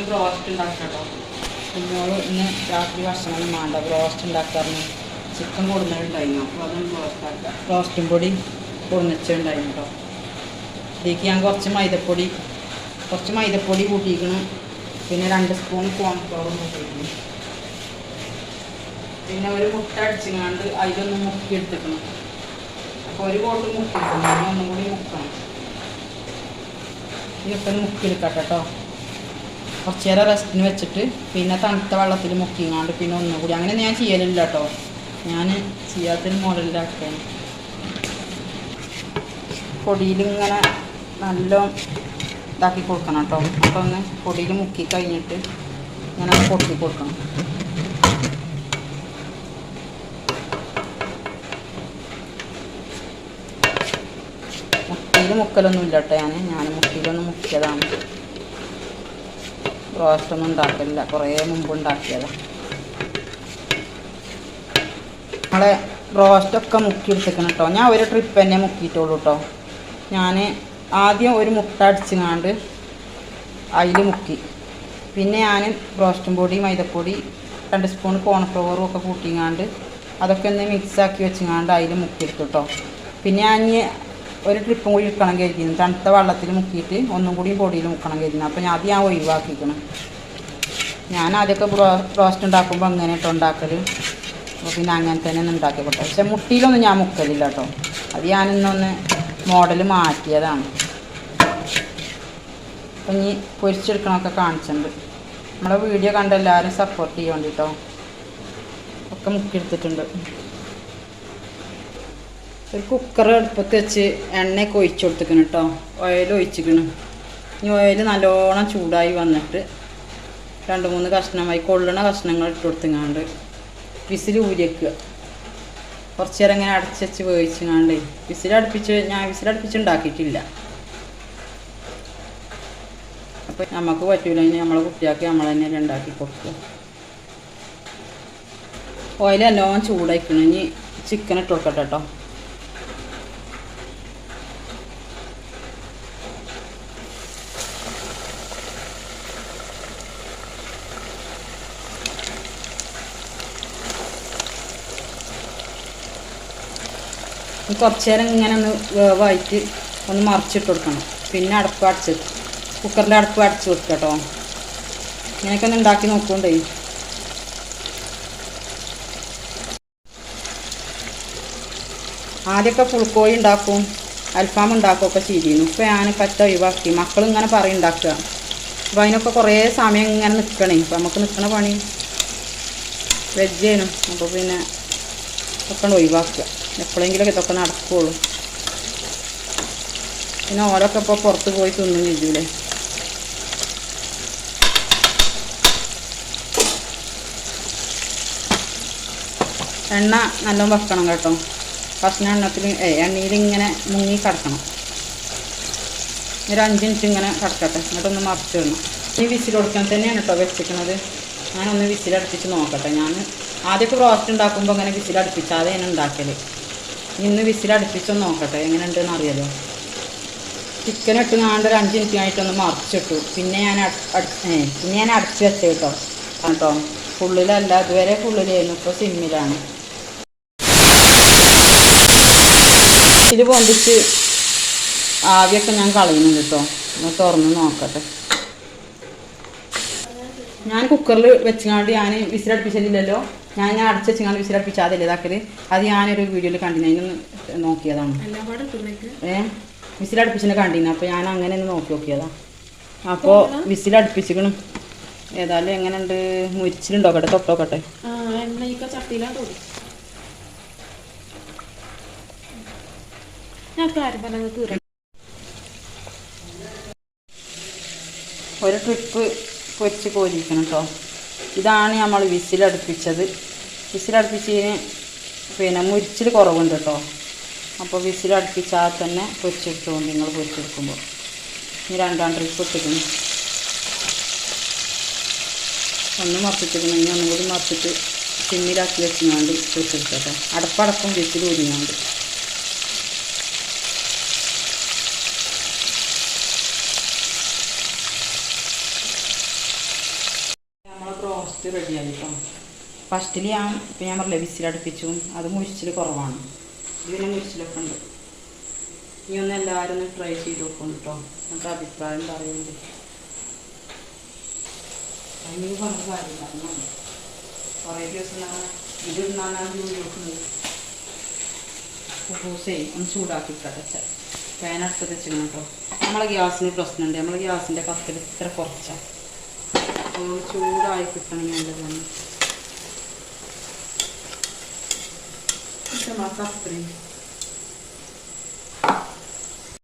ഇന്ന് ബ്രോസ്റ്റ് ഉണ്ടാക്കാം കേട്ടോ. കുഞ്ഞോൾ ഇന്ന് രാത്രി ഭക്ഷണം വേണ്ട ബ്രോസ്റ്റ് ഉണ്ടാക്കാറുണ്ട് ചിക്കൻ കൊടുന്നിട്ടുണ്ടായിരുന്നു. അപ്പോൾ അതൊന്ന് ബ്രോസ്റ്റ് ആക്കാം. ബ്രോസ്റ്റും പൊടി കൊടുന്നിട്ടുണ്ടായിരുന്നു കേട്ടോ. ഇതിലേക്ക് ഞാൻ കുറച്ച് മൈദപ്പൊടി കുറച്ച് മൈദപ്പൊടി കൂട്ടിയിരിക്കണം പിന്നെ രണ്ട് സ്പൂൺ കോൺഫ്ലവറും കൂട്ടിയിരിക്കണം പിന്നെ ഒരു മുട്ട അടിച്ചിങ്ങാണ്ട് അതിലൊന്ന് മുക്കി എടുത്തിക്കണം അപ്പോൾ ഒരു ബോട്ടിൽ മുക്കി എടുക്കണം ഒന്നും കൂടി മുക്കണം. ഇതൊക്കെ മുക്കി എടുക്കാം കേട്ടോ. കുറച്ച് നേരം റെസ്റ്റിന് വെച്ചിട്ട് പിന്നെ തണുത്ത വെള്ളത്തിൽ മുക്കിങ്ങാണ്ട് പിന്നെ ഒന്നും കൂടി. അങ്ങനെ ഞാൻ ചെയ്യലില്ല കേട്ടോ ഞാൻ ചെയ്യാത്തൊരു മോഡലിലാക്കുകയാണ് പൊടിയിലിങ്ങനെ നല്ല ഇതാക്കി കൊടുക്കണം കേട്ടോ അപ്പോൾ ഒന്ന് പൊടിയിൽ മുക്കി കഴിഞ്ഞിട്ട് ഇങ്ങനെ പൊട്ടി കൊടുക്കണം. മുക്കിയിൽ മുക്കലൊന്നും ഇല്ല കേട്ടോ ഞാൻ ഞാൻ മുക്കിയിലൊന്നും മുക്കിയതാണ്. റോസ്റ്റൊന്നും ഉണ്ടാക്കലില്ല. കുറേ മുമ്പ് ഉണ്ടാക്കിയതാണ് നമ്മളെ റോസ്റ്റൊക്കെ മുക്കി എടുത്തേക്കണം കേട്ടോ ഞാൻ ഒരു ട്രിപ്പ് തന്നെ മുക്കിയിട്ടുള്ളൂ കേട്ടോ ഞാൻ ആദ്യം ഒരു മുട്ട അടിച്ചുങ്ങാണ്ട് അതിൽ മുക്കി. പിന്നെ ഞാൻ റോസ്റ്റും പൊടി മൈദപ്പൊടി രണ്ട് സ്പൂൺ കോൺഫ്ലവറും ഒക്കെ കൂട്ടിങ്ങാണ്ട് അതൊക്കെ ഒന്ന് മിക്സാക്കി വെച്ചിങ്ങാണ്ട് അതിൽ മുക്കിയെടുത്തു കേട്ടോ പിന്നെ ഞാൻ ഒരു ട്രിപ്പും കൂടി എടുക്കണം കരുതിയിരുന്നു തണുത്ത വെള്ളത്തിൽ മുക്കിയിട്ട് ഒന്നും കൂടി പൊടിയിൽ മുക്കണം കരുതുന്നു അപ്പോൾ ഞാൻ അത് ഞാൻ ഒഴിവാക്കിക്കണം. ഞാൻ ആദ്യമൊക്കെ ബ്രോ റോസ്റ്റ് ഉണ്ടാക്കുമ്പോൾ അങ്ങനെ കേട്ടോ ഉണ്ടാക്കൽ അപ്പോൾ പിന്നെ അങ്ങനെ തന്നെ ഒന്ന് ഉണ്ടാക്കി പക്ഷെ മുട്ടിയിലൊന്നും ഞാൻ മുക്കലില്ല കേട്ടോ അത് ഞാനിന്നൊന്ന് മോഡൽ മാറ്റിയതാണ്. അപ്പം ഇനി പൊരിച്ചെടുക്കണമൊക്കെ കാണിച്ചിട്ടുണ്ട്. നമ്മളെ വീഡിയോ കണ്ട എല്ലാവരും സപ്പോർട്ട് ചെയ്യാൻ വേണ്ടിയിട്ടോ ഒക്കെ മുക്കിയെടുത്തിട്ടുണ്ട്. ഒരു കുക്കർ അടുപ്പത്ത് വെച്ച് എണ്ണയൊക്കെ ഒഴിച്ചു കൊടുത്തിക്കണം കേട്ടോ ഓയിൽ ഒഴിച്ചിക്കണം ഇനി ഓയിൽ നല്ലോണം ചൂടായി വന്നിട്ട് രണ്ട് മൂന്ന് കഷ്ണമായി കൊള്ളണ കഷ്ണങ്ങൾ ഇട്ട് കൊടുത്തങ്ങാണ്ട് വിസിൽ ഊരിയേക്കുക കുറച്ച് നേരം ഇങ്ങനെ അടച്ച് വെച്ച് വേവിച്ചങ്ങാണ്ട് വിസിലടുപ്പിച്ച് ഞാൻ വിസിലടുപ്പിച്ച് ഉണ്ടാക്കിയിട്ടില്ല. അപ്പോൾ നമുക്ക് പറ്റൂല. ഇനി നമ്മളെ കുട്ടിയാക്കി നമ്മൾ തന്നെ ഉണ്ടാക്കി കൊടുക്കുക. ഓയിൽ നല്ലോണം ചൂടായിക്കണം. ഇനി ചിക്കൻ ഇട്ട് കൊടുക്കട്ടെ കേട്ടോ കുറച്ച് നേരം ഇങ്ങനെ ഒന്ന് വേവായിട്ട് ഒന്ന് മറിച്ചിട്ട് കൊടുക്കണം പിന്നെ അടപ്പ് അടച്ച് കുക്കറിന്റെ അടപ്പ് അടച്ച് വെക്കുക കേട്ടോ ഇങ്ങനെയൊക്കെ ഒന്ന് ഉണ്ടാക്കി നോക്കുകൊണ്ടേ ആദ്യമൊക്കെ പുളിക്കോഴി ഉണ്ടാക്കും അൽഫാം ഉണ്ടാക്കുകയൊക്കെ ചെയ്തിരുന്നു. ഇപ്പോൾ ഞാൻ പറ്റ ഒഴിവാക്കി. മക്കളിങ്ങനെ പറയും ഉണ്ടാക്കുക. അപ്പോൾ അതിനൊക്കെ കുറേ സമയം ഇങ്ങനെ നിൽക്കണേ. അപ്പോൾ നമുക്ക് നിൽക്കണ പണി വെജ് ചെയ്യണം അപ്പോൾ പിന്നെ ഒക്കെ ഒഴിവാക്കുക. എപ്പോഴെങ്കിലുമൊക്കെ ഇതൊക്കെ നടക്കുകയുള്ളൂ പിന്നെ ഓരോക്കെ ഇപ്പോൾ പുറത്ത് പോയി തിന്നും ചെയ്യൂലേ. എണ്ണ നല്ലോണം വെക്കണം കേട്ടോ. ഭക്ഷണ എണ്ണത്തിൽ എണ്ണയിലിങ്ങനെ മുങ്ങി കിടക്കണം. ഒരു അഞ്ച് മിനിറ്റ് ഇങ്ങനെ കിടക്കട്ടെ. എന്നിട്ടൊന്ന് മറിച്ച് വിടണം ഈ വിസിൽ കൊടുക്കാൻ തന്നെയാണ് കേട്ടോ വെച്ചിരിക്കുന്നത് ഞാനൊന്ന് വിസിലടുപ്പിച്ച് നോക്കട്ടെ. ഞാൻ ആദ്യമൊക്കെ റോസ്റ്റ് ഉണ്ടാക്കുമ്പോൾ അങ്ങനെ വിസിലടുപ്പിച്ചാതെ ഞാൻ ഉണ്ടാക്കൽ ഇന്ന് വിസിലടുപ്പിച്ചൊന്ന് നോക്കട്ടെ. എങ്ങനെ ഉണ്ടെന്ന് അറിയാലോ. ചിക്കൻ ഇട്ട് നാണ്ട് ഒരു അഞ്ച് മിനിറ്റ് ആയിട്ടൊന്ന് മറിച്ചിട്ടു. പിന്നെ ഞാൻ പിന്നെ ഞാൻ അടച്ച് വെച്ച കേട്ടോ കേട്ടോ ഫുള്ളിലല്ല ഇതുവരെ ഫുള്ളിലായിരുന്നു ഇപ്പോൾ സിമ്മിലാണ് ഇത് പൊന്തിച്ച് ആവിയൊക്കെ ഞാൻ കളയുന്നുണ്ട് കേട്ടോ ഒന്ന് തുറന്ന് നോക്കട്ടെ. ഞാൻ കുക്കറിൽ വെച്ചുകൊണ്ട് ഞാൻ വിസിലടുപ്പിച്ചില്ലല്ലോ ഞാൻ ഞാൻ അടച്ച് വെച്ചാൽ അതല്ലേ ഇതാക്കൽ അത് ഞാനൊരു വീഡിയോയിൽ കണ്ടിന്. അതിനൊന്ന് നോക്കിയതാണ്. ഏ? വിസിൽ വിസിലടുപ്പിച്ചിനെ കണ്ടിന്. അപ്പോൾ ഞാൻ അങ്ങനെ ഒന്ന് നോക്കി നോക്കിയതാ. അപ്പോൾ വിസിൽ വിസിലടുപ്പിച്ചിക്കണം. ഏതായാലും എങ്ങനെയുണ്ട്? മുരിച്ചിലുണ്ടോക്കട്ടെ തൊട്ടോക്കട്ടെ. ഒരു ട്രിപ്പ് പൊരിച്ച് കോരിക്കണം കേട്ടോ ഇതാണ് നമ്മൾ വിസിലടുപ്പിച്ചത് വിസിലടുപ്പിച്ചതിന് പിന്നെ മുരിച്ചിൽ കുറവുണ്ട് കേട്ടോ. അപ്പോൾ വിസിലടുപ്പിച്ചാൽ തന്നെ പൊരിച്ചെടുത്തുകൊണ്ട് നിങ്ങൾ പൊരിച്ചെടുക്കുമ്പോൾ. ഇനി രണ്ടാം ട്രിപ്പ് ഇട്ടിരുന്നു ഒന്ന് മറച്ചിട്ടിരുന്നു ഇനി ഒന്നും കൂടി മറച്ചിട്ട് സിമ്മിലാക്കി വെച്ചിങ്ങാണ്ട് പൊരിച്ചെടുക്കട്ടെ അടപ്പടപ്പം വിസിൽ ഊരിങ്ങാണ്ട്. റോസ്റ്റ് റെഡിയായി കേട്ടോ ഫസ്റ്റിൽ ഞാൻ ഇപ്പം ഞാൻ പറഞ്ഞില്ല വിസിലടുപ്പിച്ചു അത് മുരിച്ചിൽ കുറവാണ്. ഇതിനെ പിന്നെ മുരിച്ചിലൊക്കെ ഉണ്ട്. ഇനി ഒന്ന് എല്ലാവരും ഒന്ന് ട്രൈ ചെയ്ത് നോക്കും കേട്ടോ എന്നിട്ട് അഭിപ്രായം പറയുന്നത് അതിന് പറഞ്ഞ കാര്യമില്ല. കുറേ ദിവസം ഇത് കുബൂസേ ഒന്ന് ചൂടാക്കി കടച്ച ഫാൻ അടുത്ത് വെച്ചിരുന്നു കേട്ടോ നമ്മളെ ഗ്യാസിന് പ്രശ്നമുണ്ട്. നമ്മളെ ഗ്യാസിന്റെ കത്തിൽ ഇത്ര കുറച്ചാണ് ചൂടായി കിട്ടണം നല്ലതാണ്. മസാല കത്രി